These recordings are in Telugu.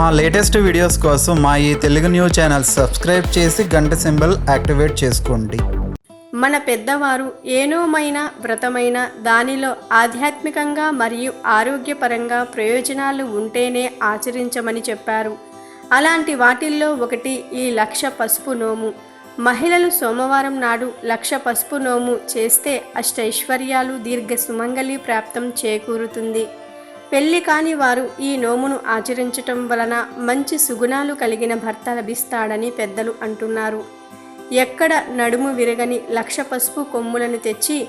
మా లేటెస్ట్ వీడియోస్ కోసం మా ఈ తెలుగు న్యూస్ ఛానల్ సబ్స్క్రైబ్ చేసి గంట సింబల్ యాక్టివేట్ చేసుకోండి. మన పెద్దవారు ఏనోమైన వ్రతమైన దానిలో ఆధ్యాత్మికంగా మరియు ఆరోగ్యపరంగా ప్రయోజనాలు ఉంటేనే ఆచరించమని చెప్పారు. అలాంటి వాటిల్లో ఒకటి ఈ లక్ష పసుపు నోము. మహిళలు సోమవారం నాడు లక్ష పసుపు నోము చేస్తే అష్టైశ్వర్యాలు దీర్ఘ సుమంగళి ప్రాప్తం చేకూరుతుంది. పెళ్ళి కాని వారు ఈ నోమును ఆచరించటం వలన మంచి సుగుణాలు కలిగిన భర్త లభిస్తాడని పెద్దలు అంటున్నారు. ఎక్కడ నడుము విరగని లక్ష పసుపు కొమ్ములను తెచ్చి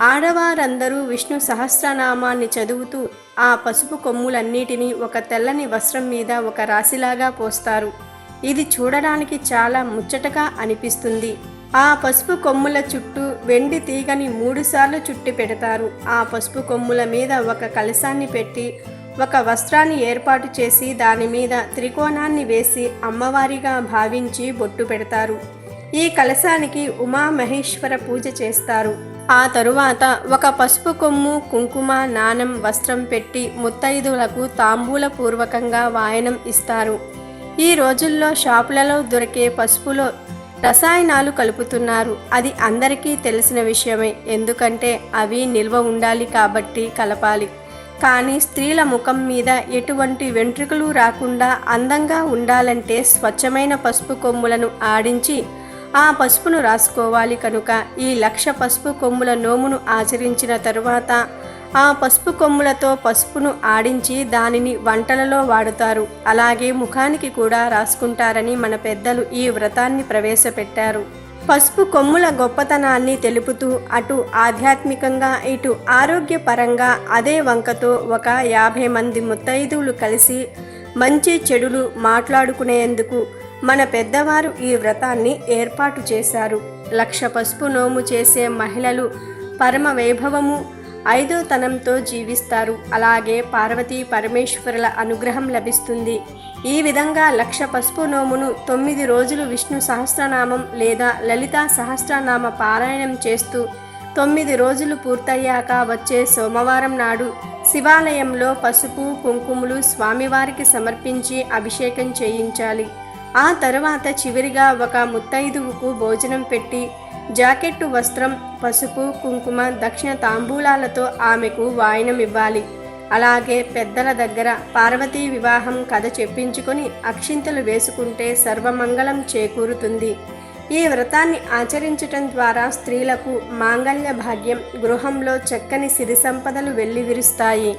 ఆడవారందరూ విష్ణు సహస్రనామాన్ని చదువుతూ ఆ పసుపు కొమ్ములన్నిటినీ ఒక తెల్లని వస్త్రం మీద ఒక రాశిలాగా పోస్తారు. ఇది చూడడానికి చాలా ముచ్చటగా అనిపిస్తుంది. ఆ పసుపు కొమ్ముల చుట్టూ వెండి తీగని మూడుసార్లు చుట్టి పెడతారు. ఆ పసుపు కొమ్ముల మీద ఒక కలశాన్ని పెట్టి ఒక వస్త్రాన్ని ఏర్పాటు చేసి దాని మీద త్రికోణాన్ని వేసి అమ్మవారిగా భావించి బొట్టు పెడతారు. ఈ కలశానికి ఉమామహేశ్వర పూజ చేస్తారు. ఆ తరువాత ఒక పసుపు కొమ్ము కుంకుమ నాణం వస్త్రం పెట్టి ముత్తైదులకు తాంబూల పూర్వకంగా వాయనం ఇస్తారు. ఈ రోజుల్లో షాపులలో దొరికే పసుపులో రసాయనాలు కలుపుతున్నారు. అది అందరికీ తెలిసిన విషయమే. ఎందుకంటే అవి నిల్వ ఉండాలి కాబట్టి కలపాలి. కానీ స్త్రీల ముఖం మీద ఎటువంటి వెంట్రుకలు రాకుండా అందంగా ఉండాలంటే స్వచ్ఛమైన పసుపు కొమ్ములను ఆడించి ఆ పసుపును రాసుకోవాలి కనుక ఈ లక్ష పసుపు కొమ్ముల నోమును ఆచరించిన తరువాత ఆ పసుపు కొమ్ములతో పసుపును ఆడించి దానిని వంటలలో వాడుతారు. అలాగే ముఖానికి కూడా రాసుకుంటారని మన పెద్దలు ఈ వ్రతాన్ని ప్రవేశపెట్టారు. పసుపు కొమ్ముల గొప్పతనాన్ని తెలుపుతూ అటు ఆధ్యాత్మికంగా ఇటు ఆరోగ్యపరంగా అదే వంకతో ఒక యాభై మంది ముత్తైదువులు కలిసి మంచి చెడులు మాట్లాడుకునేందుకు మన పెద్దవారు ఈ వ్రతాన్ని ఏర్పాటు చేశారు. లక్ష పసుపు నోము చేసే మహిళలు పరమ వైభవము ఐదో తనంతో జీవిస్తారు. అలాగే పార్వతీ పరమేశ్వరుల అనుగ్రహం లభిస్తుంది. ఈ విధంగా లక్ష పసుపు నోమును తొమ్మిది రోజులు విష్ణు సహస్రనామం లేదా లలిత సహస్రనామ పారాయణం చేస్తూ తొమ్మిది రోజులు పూర్తయ్యాక వచ్చే సోమవారం నాడు శివాలయంలో పసుపు కుంకుమలు స్వామివారికి సమర్పించి అభిషేకం చేయించాలి. ఆ తర్వాత చివరిగా ఒక ముత్తైదువుకు భోజనం పెట్టి జాకెట్టు వస్త్రం పసుపు కుంకుమ దక్షిణ తాంబూలాలతో ఆమెకు వాయనం ఇవ్వాలి. అలాగే పెద్దల దగ్గర పార్వతీ వివాహం కథ చెప్పించుకొని అక్షింతలు వేసుకుంటే సర్వమంగళం చేకూరుతుంది. ఈ వ్రతాన్ని ఆచరించటం ద్వారా స్త్రీలకు మాంగళ్య భాగ్యం గృహంలో చక్కని సిరి సంపదలు వెల్లివిరుస్తాయి.